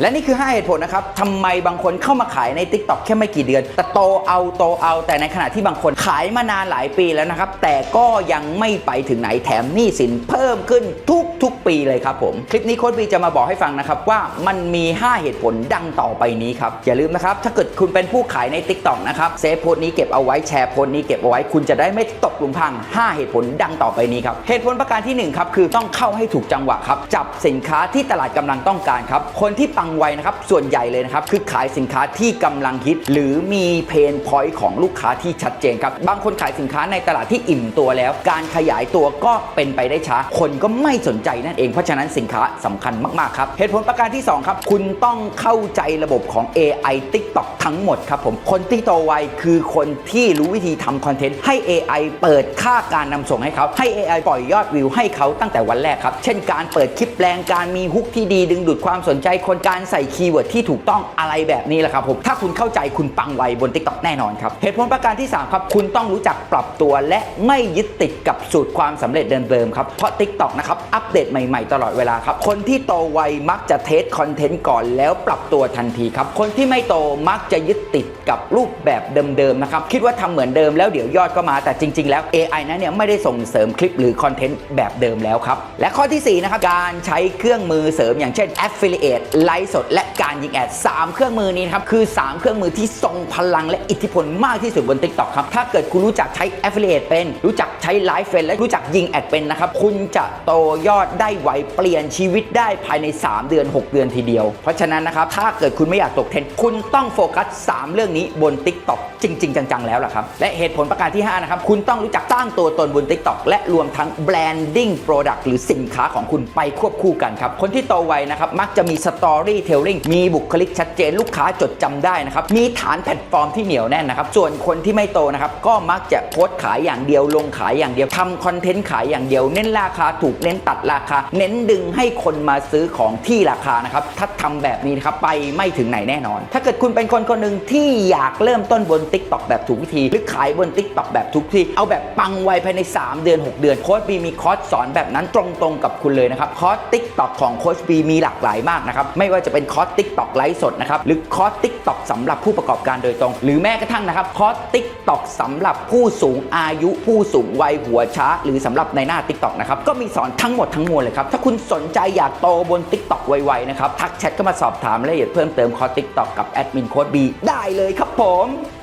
และนี่คือ 5 เหตุผลนะครับทำไมบางคนเข้ามาขายใน Tik t o อกแค่ไม่กี่เดือน แต่โตเอาโตเอา แต่ในขณะที่บางคนขายมานานหลายปีแล้วนะครับ แต่ก็ยังไม่ไปถึงไหนแถมหนี้สินเพิ่มขึ้นทุกทุกปีเลยครับผม คลิปนี้โค้ดบีจะมาบอกให้ฟังนะครับ ว่ามันมี 5 เหตุผลดังต่อไปนี้ครับ อย่าลืมนะครับ ถ้าเกิดคุณเป็นผู้ขายใน Tik t o อกนะครับเซฟโพสต์นี้เก็บเอาไว้แชร์โพสต์นี้เก็บเอาไว้คุณจะได้ไม่ตกหลุมพราง5 เหตุผลดังต่อไปนี้ครับเหตุผลประการที่หนึ่งครับคือต้องเข้าให้ถูกจังหวะครับจับสินค้าที่ตลาดกำลังต้องการครับคนที่ปังไวนะครับ ส่วนใหญ่เลยนะครับ คือขายสินค้าที่กำลังฮิต หรือมีเพนพอยต์ของลูกค้าที่ชัดเจนครับ บางคนขายสินค้าในตลาดที่อิ่มตัวแล้ว การขยายตัวก็เป็นไปได้ช้า คนก็ไม่สนใจนั่นเอง เพราะฉะนั้นสินค้าสำคัญมาก ๆ ครับ เหตุผลประการที่สองครับ คุณต้องเข้าใจระบบของ AI TikTok ทั้งหมดครับผม คนที่โตไวคือคนที่รู้วิธีทำคอนเทนต์ให้ AI เปิดค่าการนำส่งให้เขา ให้ AI ปล่อยยอดวิวให้เขาตั้งแต่วันแรกครับ เช่นการเปิดคลิปแปลงการมีฮุกที่ดีดึงดูดความสนใจคนการการใส่คีย์เวิร์ดที่ถูกต้องอะไรแบบนี้แหละครับผมถ้าคุณเข้าใจคุณปังไวบน TikTok แน่นอนครับเหตุผลประการที่ 3 ครับ คุณต้องรู้จักปรับตัวและไม่ยึดติดกับสูตรความสำเร็จเดิมๆครับเพราะ TikTok นะครับอัปเดตใหม่ๆตลอดเวลาครับคนที่โตไวมักจะเทสคอนเทนต์ก่อนแล้วปรับตัวทันทีครับคนที่ไม่โตมักจะยึดติดกับรูปแบบเดิมๆนะครับคิดว่าทำเหมือนเดิมแล้วเดี๋ยวยอดก็มาแต่จริง ๆ แล้ว AI นั้นเนี่ยไม่ได้ส่งเสริมคลิปหรือคอนเทนต์แบบเดิมแล้วครับและข้อทีสี่4นะครับการใช้เครื่องมือเสริมอย่างเช่น Affiliate ไลฟ์สด และการยิงแอด 3 เครื่องมือนี้ครับคือ 3 เครื่องมือที่ทรงพลังและอิทธิพลมากที่สุดบน TikTok ครับถ้าเกิดคุณรู้จักใช้ Affiliate เป็น รู้จักใช้ไลฟ์เป็นและรู้จักยิงแอดเป็นนะครับคุณจะโตยอดได้ไวเปลี่ยนชีวิตได้ภายใน 3 เดือน 6 เดือนทีเดียว เพราะฉะนั้นนะครับถ้าเกิดคุณไม่อยากตกเทรนด์คุณต้องโฟกัส 3 เรื่องนี้บน TikTok จริง ๆ จังๆ แล้วล่ะครับและเหตุผลประการที่5นะครับคุณต้องรู้จักสร้างตัวตนบน TikTok และรวมทั้ง branding product หรือสินค้าของคุณไปควบคู่กันครับคนที่โตไวนะครับมักจะมี storytelling มีบุคลิกชัดเจนลูกค้าจดจำได้นะครับ มีฐานแพลตฟอร์มที่เหนียวแน่นนะครับ ส่วนคนที่ไม่โตนะครับ ก็มักจะโพสต์ขายอย่างเดียวลงขายอย่างเดียวทำคอนเทนต์ขายอย่างเดียว เน้นราคาถูกเน้นตัดราคา เน้นดึงให้คนมาซื้อของที่ราคานะครับ ถ้าทำแบบนี้นะครับไปไม่ถึงไหนแน่นอน ถ้าเกิดคุณเป็นคนคนหนึ่งที่อยากเริ่มต้นบน TikTok แบบถูกวิธี หรือขายบน TikTok แบบทุกที่เอาแบบปังไวภายใน 3 เดือน 6 เดือนโค้ชบีมีคอร์สสอนแบบนั้นตรงๆกับคุณเลยนะครับคอร์ส TikTok ของโค้ชบีมีหลากหลายมากนะครับไม่ว่าจะเป็นคอร์ส TikTok ไลฟ์สดนะครับหรือคอร์สติกตอสสำหรับผู้ประกอบการโดยตรง หรือแม้กระทั่งนะครับคอร์สติกตอสสำหรับผู้สูงอายุ ผู้สูงวัยหัวช้า หรือสำหรับในหน้าติกตอ์นะครับก็มีสอนทั้งหมดทั้งมวลเลยครับถ้าคุณสนใจอยากโตบน TikTok ไวๆนะครับทักแชทเข้ามาสอบถามรายละเอียดเพิ่มเติมคอร์สติกตอกกับแอดมินโค้ดบีได้เลยครับผม